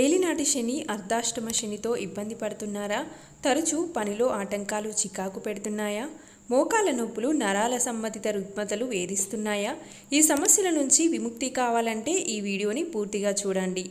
ఏలినాటి శని అర్ధాష్టమ శనితో ఇబ్బంది పడుతున్నారా? తరచూ పనిలో ఆటంకాలు చికాకు పెడుతున్నాయా? మోకాల నొప్పులు నరాల సంబంధిత రుగ్మతలు వేధిస్తున్నాయా? ఈ సమస్యల నుంచి విముక్తి కావాలంటే ఈ వీడియోని పూర్తిగా చూడండి.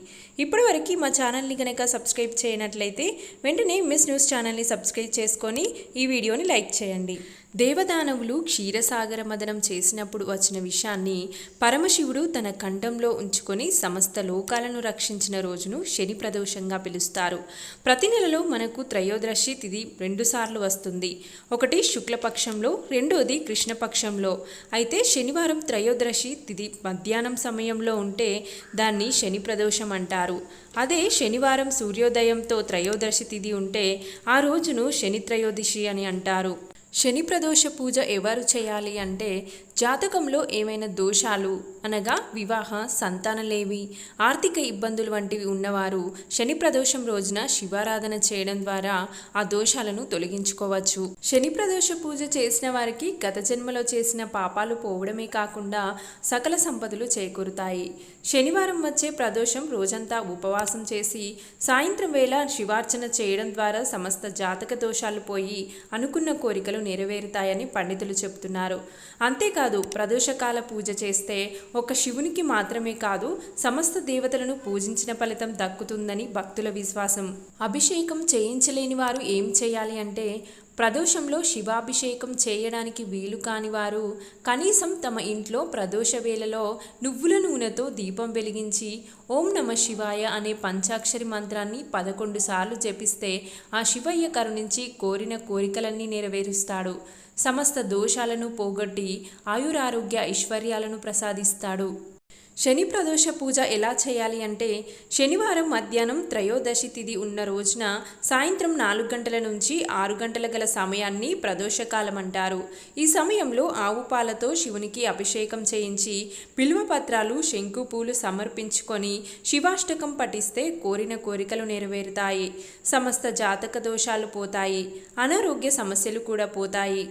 ఇప్పటివరకు మా ఛానల్ని కనుక సబ్స్క్రైబ్ చేయనట్లయితే వెంటనే మిస్ న్యూస్ ఛానల్ని సబ్స్క్రైబ్ చేసుకొని ఈ వీడియోని లైక్ చేయండి. దేవదానవులు క్షీరసాగర మదనం చేసినప్పుడు వచ్చిన విషయాన్ని పరమశివుడు తన కంఠంలో ఉంచుకొని సమస్త లోకాలను రక్షించిన రోజును శని ప్రదోషంగా పిలుస్తారు. ప్రతి నెలలో మనకు త్రయోదశి తిథి రెండుసార్లు వస్తుంది. ఒకటి శుక్లపక్షంలో రెండోది కృష్ణపక్షంలో. అయితే శనివారం త్రయోదశి తిథి మధ్యాహ్నం సమయంలో ఉంటే దాన్ని శని ప్రదోషం అంటారు. అదే శనివారం సూర్యోదయంతో త్రయోదశి తిథి ఉంటే ఆ రోజును శని త్రయోదశి అని అంటారు. శని ప్రదోష పూజ ఎవరు చేయాలి అంటే జాతకంలో ఏమైనా దోషాలు అనగా వివాహ సంతానలేవి ఆర్థిక ఇబ్బందులు వంటివి ఉన్నవారు శని ప్రదోషం రోజున శివారాధన చేయడం ద్వారా ఆ దోషాలను తొలగించుకోవచ్చు. శని ప్రదోష పూజ చేసిన వారికి గత జన్మలో చేసిన పాపాలు పోవడమే కాకుండా సకల సంపదలు చేకూరుతాయి. శనివారం వచ్చే ప్రదోషం రోజంతా ఉపవాసం చేసి సాయంత్రం వేళ శివార్చన చేయడం ద్వారా సమస్త జాతక దోషాలు పోయి అనుకున్న కోరికలు నెరవేరుతాయని పండితులు చెబుతున్నారు. అంతేకాదు కాదు. ప్రదోషకాల పూజ చేస్తే ఒక శివునికి మాత్రమే కాదు సమస్త దేవతలను పూజించిన ఫలితం దక్కుతుందని భక్తుల విశ్వాసం. అభిషేకం చేయించలేని వారు ఏం చేయాలి అంటే ప్రదోషంలో శివాభిషేకం చేయడానికి వీలు కాని వారు కనీసం తమ ఇంట్లో ప్రదోష వేళలో నువ్వుల నూనెతో దీపం వెలిగించి ఓం నమ శివాయ అనే పంచాక్షరి మంత్రాన్ని పదకొండు సార్లు జపిస్తే ఆ శివయ్య కరుణించి కోరిన కోరికలన్నీ నెరవేరుస్తాడు. సమస్త దోషాలను పోగొట్టి ఆయురారోగ్య ఐశ్వర్యాలను ప్రసాదిస్తాడు. శని ప్రదోష పూజ ఎలా చేయాలి అంటే శనివారం మధ్యాహ్నం త్రయోదశి తిథి ఉన్న రోజున సాయంత్రం నాలుగు గంటల నుంచి ఆరు గంటల గల సమయాన్ని ప్రదోషకాలం అంటారు. ఈ సమయంలో ఆవు పాలతో శివునికి అభిషేకం చేయించి బిల్వపత్రాలు శంకు పూలు సమర్పించుకొని శివాష్టకం పఠిస్తే కోరిన కోరికలు నెరవేరుతాయి. సమస్త జాతక దోషాలు పోతాయి. అనారోగ్య సమస్యలు కూడా పోతాయి.